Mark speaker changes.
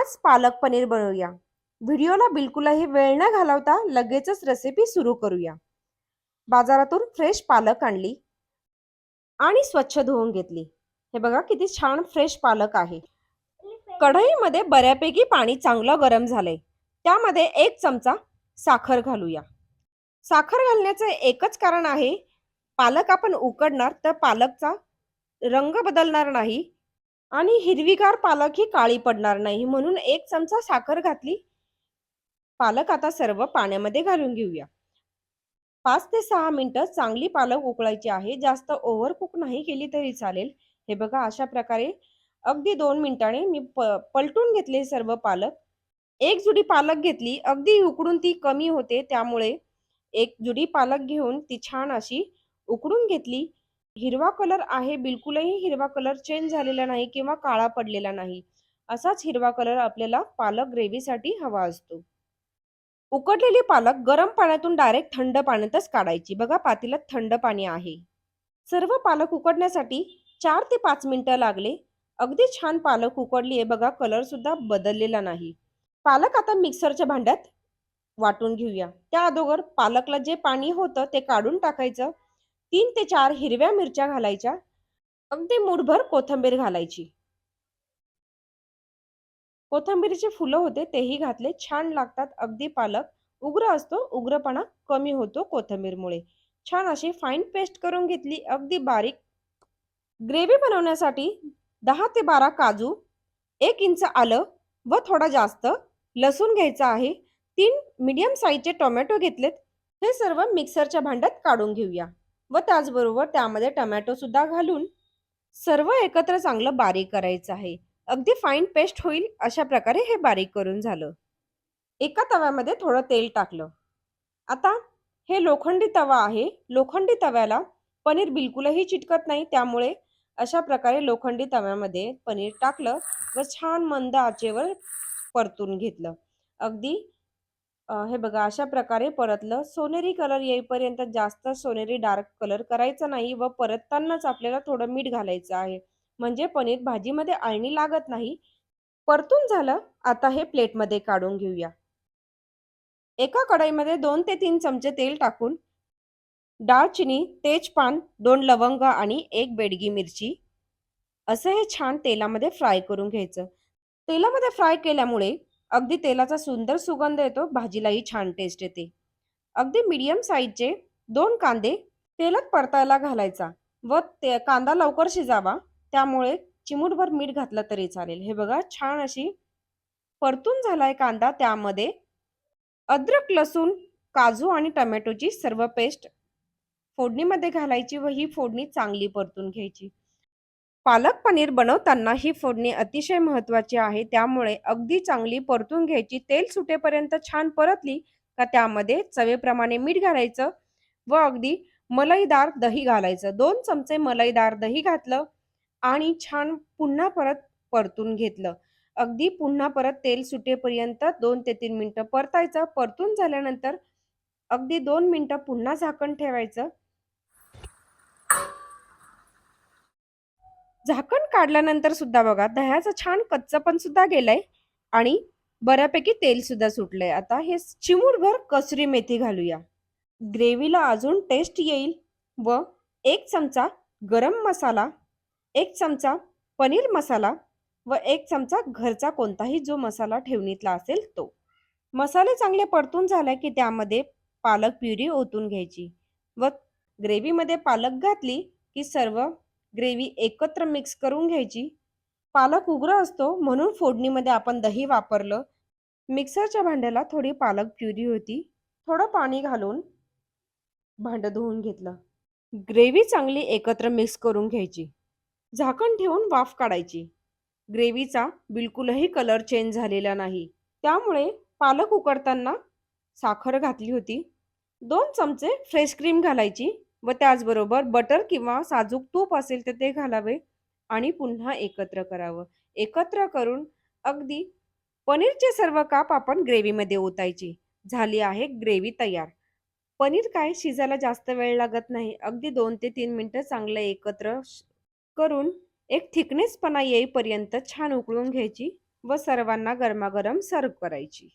Speaker 1: आज पालक पनीर बनवूया. व्हिडिओला बिलकुलही वेळ न घालवता लगेचच रेसिपी सुरू करूया. बाजारातून फ्रेश पालक आणली आणि स्वच्छ धुवून घेतली. हे बघा किती छान फ्रेश पालक आहे. कढईमध्ये बऱ्यापैकी पाणी चांगलं गरम झालंय. त्यामध्ये एक चमचा साखर घालूया. साखर घालण्याचं एकच कारण आहे पालक आपण उकडणार तर पालकचा रंग बदलणार नाही. आणि हिरवीगार पालक ही काळी पडणार नाही म्हणून एक चमचा साखर घातली. पालक आता सर्व पाण्यामध्ये घालून घेऊया. पाच ते सहा मिनिटं चांगली पालक उकळायची आहे. जास्त ओव्हर कुक नाही केली तरी चालेल. हे बघा अशा प्रकारे अगदी दोन मिनिटाने मी प पलटून घेतले सर्व पालक. एक जुडी पालक घेतली. अगदी उकडून ती कमी होते. त्यामुळे एक जुडी पालक घेऊन ती छान अशी उकडून घेतली. हिरवा कलर आहे बिलकुलही हिरवा कलर चेंज झालेला नाही किंवा काळा पडलेला नाही. असाच हिरवा कलर आपल्याला पालक ग्रेव्हीसाठी हवा असतो. उकडलेली पालक गरम पाण्यातून डायरेक्ट थंड पाण्यातच काढायची. बघा पातीला थंड पाणी आहे. सर्व पालक उकडण्यासाठी चार ते पाच मिनिटं लागले. अगदी छान पालक उकडली आहे. बघा कलर सुद्धा बदललेला नाही. पालक आता मिक्सरच्या भांड्यात वाटून घेऊया. त्या अगोदर पालकला जे पाणी होतं ते काढून टाकायचं. तीन ते चार हिरव्या मिरच्या घालायच्या. अगदी मुठभर कोथंबीर घालायची. कोथंबीरीचे फुलं होते तेही घातले. छान लागतात. अगदी पालक. उग्र असतो. उग्रपणा कमी होतो कोथंबीरमुळे. छान अशी फाईन पेस्ट करून घेतली. अगदी बारीक. ग्रेव्ही बनवण्यासाठी दहा ते बारा काजू एक इंच आलं व थोडा जास्त लसूण घ्यायचा आहे. तीन मीडियम साईजचे टोमॅटो घेतलेत. हे सर्व मिक्सरच्या भांड्यात काढून घेऊया. व त्याचबरोबर त्यामध्ये टमॅटो सुद्धा घालून सर्व एकत्र चांगलं बारीक करायचं आहे. अगदी फाईन पेस्ट होईल अशा प्रकारे हे बारीक करून झालं. एका तव्यामध्ये थोडं तेल टाकलं. आता हे लोखंडी तवा आहे. लोखंडी तव्याला पनीर बिलकुलही चिटकत नाही. त्यामुळे अशा प्रकारे लोखंडी तव्यामध्ये पनीर टाकलं व छान मंद आचेवर परतून घेतलं. अगदी हे बघा अशा प्रकारे परतलं. सोनेरी कलर येईपर्यंत जास्त सोनेरी डार्क कलर करायचा नाही व परततानाच आपल्याला थोडं मीठ घालायचं आहे. म्हणजे पनीर भाजीमध्ये आळणी लागत नाही. परतून झालं. आता हे प्लेटमध्ये काढून घेऊया. एका कढईमध्ये दोन ते तीन चमचे तेल टाकून दालचिनी तेजपान दोन लवंग आणि एक बेडगी मिरची असं हे छान तेलामध्ये फ्राय करून घ्यायचं. तेलामध्ये फ्राय केल्यामुळे अगदी तेलाचा सुंदर सुगंध येतो भाजीलाही छान टेस्ट येते. अगदी मीडियम साईजचे दोन कांदे तेलात परतायला घालायचा व ते कांदा लवकर शिजावा त्यामुळे चिमूटभर मीठ घातलं तरी चालेल. हे बघा छान अशी परतून झालाय कांदा त्यामध्ये अद्रक लसूण काजू आणि टमॅटोची सर्व पेस्ट फोडणीमध्ये घालायची व ही फोडणी चांगली परतून घ्यायची. पालक पनीर बनवताना ही फोडणी अतिशय महत्वाची आहे. त्यामुळे अगदी चांगली परतून घ्यायची तेल सुटेपर्यंत छान परतली का त्यामध्ये चवेप्रमाणे मीठ घालायचं व अगदी मलईदार दही घालायचं. दोन चमचे मलईदार दही घातलं आणि छान पुन्हा परत परतून घेतलं. अगदी पुन्हा परत तेल सुटेपर्यंत दोन ते तीन मिनटं परतायचं. परतून झाल्यानंतर अगदी दोन मिनटं पुन्हा झाकण ठेवायचं. झाकण काढल्यानंतर सुद्धा बघा दह्याचं छान कच्च पण सुद्धा गेलंय आणि बऱ्यापैकी तेल सुद्धा सुटलंय. आता हे चिमूटभर कसरी मेथी घालूया? ग्रेव्हीला अजून टेस्ट येईल व एक चमचा गरम मसाला एक चमचा पनीर मसाला व एक चमचा घरचा कोणताही जो मसाला ठेवणीतला असेल तो. मसाले चांगले परतून झाले की त्यामध्ये पालक प्युरी ओतून घ्यायची व ग्रेव्हीमध्ये पालक घातली की सर्व ग्रेव्ही एकत्र मिक्स करून घ्यायची. पालक उग्र असतो म्हणून फोडणीमध्ये आपण दही वापरलं. मिक्सरच्या भांड्याला थोडी पालक प्युरी होती. थोडं पाणी घालून भांडं धुवून घेतलं. ग्रेव्ही चांगली एकत्र मिक्स करून घ्यायची. झाकण ठेवून वाफ काढायची. ग्रेव्हीचा बिलकुलही कलर चेंज झालेला नाही. त्यामुळे पालक उकडताना साखर घातली होती. दोन चमचे फ्रेश क्रीम घालायची. व त्याचबरोबर बटर किंवा साजूक तूप असेल तर ते घालावे आणि पुन्हा एकत्र करावं. एकत्र करून अगदी पनीरचे सर्व काप आपण ग्रेव्हीमध्ये ओतायची. झाली आहे ग्रेव्ही तयार. पनीर काय? शिजायला जास्त वेळ लागत नाही. अगदी दोन ते तीन मिनटं चांगलं एकत्र करून एक थिकनेसपणा येईपर्यंत छान उकळून घ्यायची व सर्वांना गरमागरम सर्व करायची.